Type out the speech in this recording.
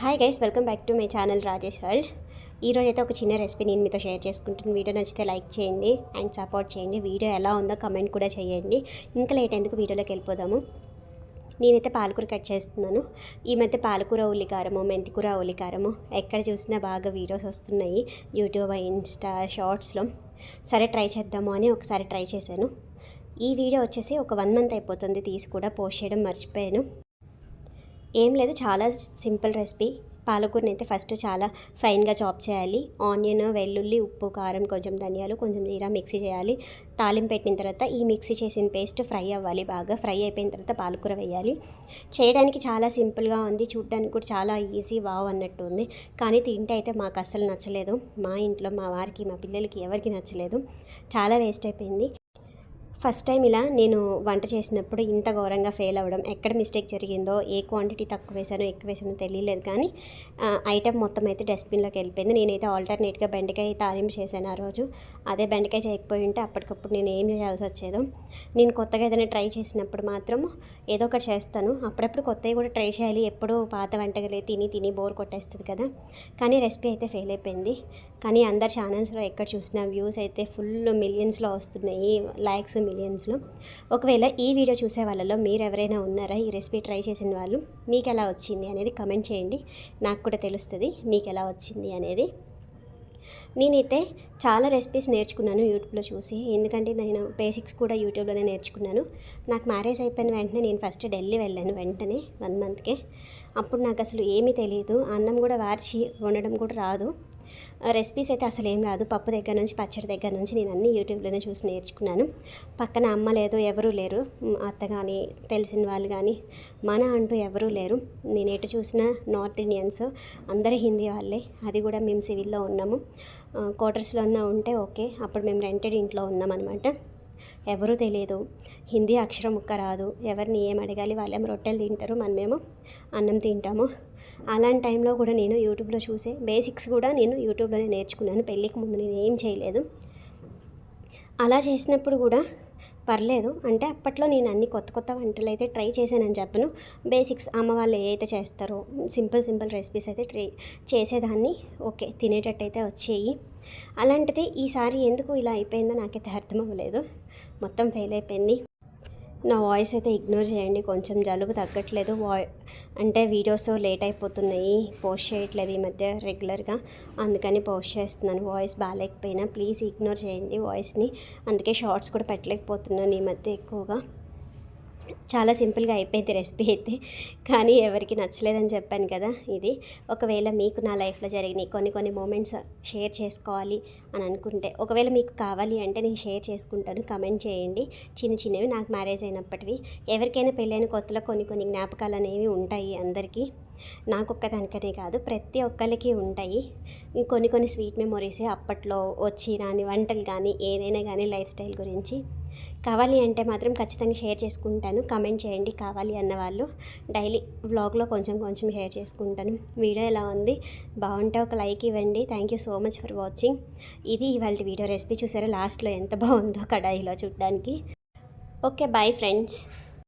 Hi guys welcome back to my channel Rajesh world ఈరోజు అయితే ఒక చిన్న రెసిపీ నేను మీతో షేర్ చేసుకుంటాను వీడియో నచ్చితే లైక్ చేయండి అండ్ సపోర్ట్ చేయండి. వీడియో ఎలా ఉందో కమెంట్ కూడా చేయండి. ఇంకా లేట్ ఎందుకు వీడియోలోకి వెళ్ళిపోదాము? నేనైతే పాలకూర కట్ చేస్తున్నాను. ఈ మధ్య పాలకూర ఉల్లికారము మెంతికూర ఉల్లికారము ఎక్కడ చూసినా బాగా వీడియోస్ వస్తున్నాయి. యూట్యూబ్ ఇన్స్టా షార్ట్స్లో సరే ట్రై చేద్దాము అని ఒకసారి ట్రై చేశాను. ఈ వీడియో వచ్చేసి ఒక వన్ మంత్ అయిపోతుంది. తీసి కూడా పోస్ట్ చేయడం మర్చిపోయాను. ఏం లేదు చాలా సింపుల్ రెసిపీ. పాలకూరని అయితే ఫస్ట్ చాలా ఫైన్గా చాప్ చేయాలి. ఆనియన్ వెల్లుల్లి ఉప్పు కారం కొంచెం ధనియాలు కొంచెం జీరా మిక్సీ చేయాలి. తాలింపు పెట్టిన తర్వాత ఈ మిక్సీ చేసిన పేస్ట్ ఫ్రై అవ్వాలి బాగా. ఫ్రై అయిపోయిన తర్వాత పాలకూర వేయాలి. చేయడానికి చాలా సింపుల్గా ఉంది. చూడడానికి కూడా చాలా ఈజీ వావ్ అన్నట్టు ఉంది. కానీ తింటే అయితే మాకు అస్సలు నచ్చలేదు. మా ఇంట్లో మా వారికి మా పిల్లలకి ఎవరికి నచ్చలేదు. చాలా వేస్ట్ అయిపోయింది. ఫస్ట్ టైం ఇలా నేను వంట చేసినప్పుడు ఇంత ఘోరంగా ఫెయిల్ అవ్వడం ఎక్కడ మిస్టేక్ జరిగిందో ఏ క్వాంటిటీ తక్కువ వేసానో ఎక్కువ వేసానో తెలియలేదు. కానీ ఐటమ్ మొత్తం అయితే డస్ట్బిన్లోకి వెళ్ళిపోయింది. నేనైతే ఆల్టర్నేట్గా బెండకాయ తాలింపు చేశాను ఆ రోజు. అదే బెండకాయ చేయకపోయి ఉంటే అప్పటికప్పుడు నేను ఏం చేయాల్సి వచ్చేదో. నేను కొత్తగా ఏదైనా ట్రై చేసినప్పుడు మాత్రం ఏదో ఒకటి చేస్తాను. అప్పుడప్పుడు కొత్తవి కూడా ట్రై చేయాలి. ఎప్పుడూ పాత వంటగలే తిని తిని బోర్ కొట్టేస్తుంది కదా. కానీ రెసిపీ అయితే ఫెయిల్ అయిపోయింది. కానీ అందరు ఛానల్స్లో ఎక్కడ చూసినా వ్యూస్ అయితే ఫుల్ మిలియన్స్లో వస్తున్నాయి. లైక్స్ మిలియన్స్లో. ఒకవేళ ఈ వీడియో చూసే వాళ్ళలో మీరు ఎవరైనా ఉన్నారా? ఈ రెసిపీ ట్రై చేసిన వాళ్ళు మీకు ఎలా వచ్చింది అనేది కమెంట్ చేయండి. నాకు కూడా తెలుస్తుంది మీకు ఎలా వచ్చింది అనేది. నేనైతే చాలా రెసిపీస్ నేర్చుకున్నాను యూట్యూబ్లో చూసి. ఎందుకంటే నేను బేసిక్స్ కూడా యూట్యూబ్లోనే నేర్చుకున్నాను. నాకు మ్యారేజ్ అయిపోయిన వెంటనే నేను ఫస్ట్ ఢిల్లీ వెళ్ళాను వెంటనే వన్ మంత్కే. అప్పుడు నాకు అసలు ఏమీ తెలియదు అన్నం కూడా వార్చి వండడం కూడా రాదు. రెసిపీస్ అయితే అసలు ఏం రాదు. పప్పు దగ్గర నుంచి పచ్చడి దగ్గర నుంచి నేను అన్ని యూట్యూబ్లోనే చూసి నేర్చుకున్నాను. పక్కన అమ్మ లేదు ఎవరూ లేరు. అత్త కానీ తెలిసిన వాళ్ళు కానీ మన అంటూ ఎవరూ లేరు. నేను ఎటు చూసినా నార్త్ ఇండియన్స్ అందరూ హిందీ వాళ్ళే. అది కూడా మేము సివిల్లో ఉన్నాము. క్వార్టర్స్లో ఉన్నా ఉంటే ఓకే. అప్పుడు మేము రెంటెడ్ ఇంట్లో ఉన్నామన్నమాట. ఎవరూ తెలియదు హిందీ అక్షరం ముక్క రాదు. ఎవరిని ఏం అడగాలి? వాళ్ళేమో రొట్టెలు తింటారు. మనమేమో అన్నం తింటాము. అలాంటి టైంలో కూడా నేను యూట్యూబ్లో చూసే బేసిక్స్ కూడా నేను యూట్యూబ్లోనే నేర్చుకున్నాను. పెళ్ళికి ముందు నేను ఏం చేయలేదు. అలా చేసినప్పుడు కూడా పర్లేదు. అంటే అప్పట్లో నేను అన్ని కొత్త కొత్త వంటలు అయితే ట్రై చేశానని చెప్పను. బేసిక్స్ అమ్మ వాళ్ళు ఏదైతే చేస్తారో సింపుల్ సింపుల్ రెసిపీస్ అయితే ట్రై చేసేదాన్ని. ఓకే తినేటట్టయితే వచ్చేయి. అలాంటిది ఈసారి ఎందుకు ఇలా అయిపోయిందో నాకైతే అర్థం అవ్వలేదు. మొత్తం ఫెయిల్ అయిపోయింది. నా వాయిస్ అయితే ఇగ్నోర్ చేయండి కొంచెం జలుబు తగ్గట్లేదు. వాయి అంటే వీడియోస్ లేట్ అయిపోతున్నాయి పోస్ట్ చేయట్లేదు ఈ మధ్య రెగ్యులర్గా. అందుకని పోస్ట్ చేస్తున్నాను వాయిస్ బాగాలేకపోయినా. ప్లీజ్ ఇగ్నోర్ చేయండి వాయిస్ని. అందుకే షార్ట్స్ కూడా పెట్టలేకపోతున్నాను ఈ మధ్య ఎక్కువగా. చాలా సింపుల్గా అయిపోయింది రెసిపీ అయితే. కానీ ఎవరికి నచ్చలేదని చెప్పాను కదా ఇది. ఒకవేళ మీకు నా లైఫ్లో జరిగిన కొన్ని కొన్ని మూమెంట్స్ షేర్ చేసుకోవాలి అని అనుకుంటే ఒకవేళ మీకు కావాలి అంటే నేను షేర్ చేసుకుంటాను కమెంట్ చేయండి. చిన్న చిన్నవి నాకు మ్యారేజ్ అయినప్పటివి. ఎవరికైనా పెళ్ళైన కొత్తలో కొన్ని కొన్ని జ్ఞాపకాలు అనేవి ఉంటాయి అందరికీ. నాకు ఒక్కదానికనే కాదు ప్రతి ఒక్కరికి ఉంటాయి. కొన్ని కొన్ని స్వీట్ మెమొరీస్ అప్పట్లో వచ్చి రాని వంటలు కానీ ఏదైనా కానీ లైఫ్ స్టైల్ గురించి. కావాలి అంటే మాత్రం ఖచ్చితంగా షేర్ చేసుకుంటాను. కమెంట్ చేయండి కావాలి అన్న వాళ్ళు. డైలీ వ్లాగ్లో కొంచెం కొంచెం షేర్ చేసుకుంటాను. వీడియో ఎలా ఉంది? బాగుంటే ఒక లైక్ ఇవ్వండి. Thank you so much for watching. ఇది ఇవాళ వీడియో రెసిపీ చూసారా? లాస్ట్లో ఎంత బాగుందో కడాయిలో చూడడానికి. Okay bye friends.